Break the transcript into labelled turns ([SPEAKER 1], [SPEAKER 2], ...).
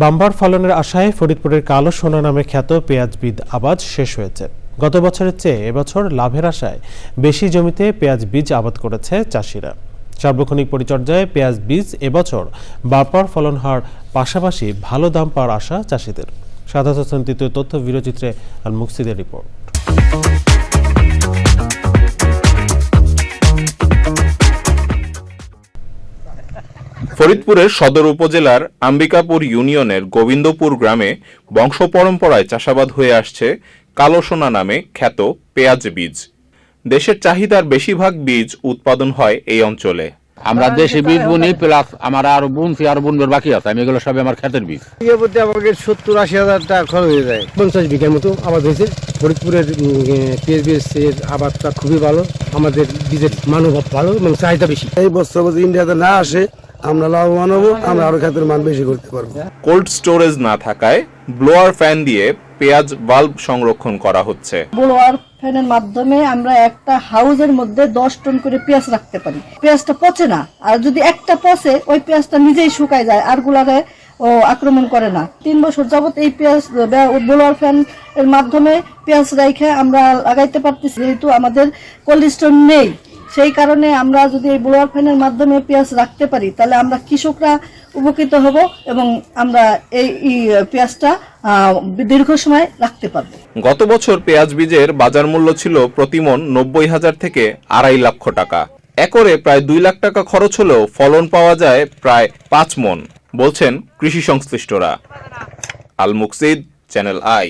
[SPEAKER 1] বাম্বার ফলনের আশায় ফরিদপুরের কালো সোনা নামে খ্যাত পেঁয়াজবিদ আবাদ শেষ হয়েছে। গত বছরের চেয়ে এবছর লাভের আশায় বেশি জমিতে পেঁয়াজ বীজ আবাদ করেছে চাষিরা। সার্বক্ষণিক পরিচর্যায় পেঁয়াজ বীজ এবছর বাম্পার ফলন হওয়ার পাশাপাশি ভালো দাম পাওয়ার আশা চাষিদের। তৃতীয় তথ্য বিরোচিত্রে আল মুকসিদের রিপোর্ট।
[SPEAKER 2] ফরিদপুরের সদর উপজেলার আম্বিকাপুর ইউনিয়নের গোবিন্দপুর গ্রামে বংশ পরম্পরায় চাষাবাদ হয়ে আসছে কালো সোনা নামে খ্যাত পেঁয়াজ বীজ। দেশের চাহিদার বেশিরভাগ বীজ উৎপাদন হয় এই অঞ্চলে।
[SPEAKER 3] আমরা দেশি বীজ বুনি প্লাস আমার আরও বুনছি আর বুনবার বাকি আছে আমি এগুলো সবই আমার ক্ষেতের বীজ।
[SPEAKER 4] বিঘে প্রতি আমাকে সত্তর আশি হাজার টাকা খরচ হয়ে যায়।
[SPEAKER 5] পঞ্চাশ বিঘার মতো আবাদ হয়েছে। ফরিদপুরের পিএসবিএসের আবাদটা খুবই ভালো। আমাদের বীজের মানব ভালো এবং চাহিদা বেশি।
[SPEAKER 4] এই বছর ইন্ডিয়াতে না আসে আমরা লাভবান হব আমরা আরও খাতের মান বেশি করতে পারব।
[SPEAKER 2] কোল্ড স্টোরেজ না থাকায় ব্লোয়ার ফ্যান দিয়ে পেঁয়াজ বাল্ব সংরক্ষণ করা হচ্ছে।
[SPEAKER 6] ব্লোয়ার ফ্যানের মাধ্যমে আমরা একটা হাউজের মধ্যে দশ টন করে পেঁয়াজ রাখতে পারি। পেঁয়াজটা পচে না আর যদি একটা পচে ওই পেঁয়াজটা নিজেই শুকায় যায় আর গুলারে ও আক্রমণ করে না। তিন বছর যাবত এই পেঁয়াজ ব্লোয়ার ফ্যান এর মাধ্যমে পেঁয়াজ রাইখে আমরা লাগাইতে পারতেছি যেহেতু আমাদের কোল্ড স্টোর নেই। সেই কারণে আমরা যদি এই ব্লোয়ার ফ্যানের মাধ্যমে পেঁয়াজ রাখতে পারি, তাহলে আমরা কৃষকরা উপকৃত হব এবং আমরা এই পেঁয়াজটা দীর্ঘ সময় রাখতে পারব।
[SPEAKER 2] গত বছর পেঁয়াজ বীজের বাজার মূল্য ছিল প্রতিমন নব্বই হাজার থেকে আড়াই লক্ষ টাকা। একরে প্রায় দুই লাখ টাকা খরচ হলেও ফলন পাওয়া যায় প্রায় পাঁচ মন, বলছেন কৃষি সংশ্লিষ্টরা। Al Muksid, channel I.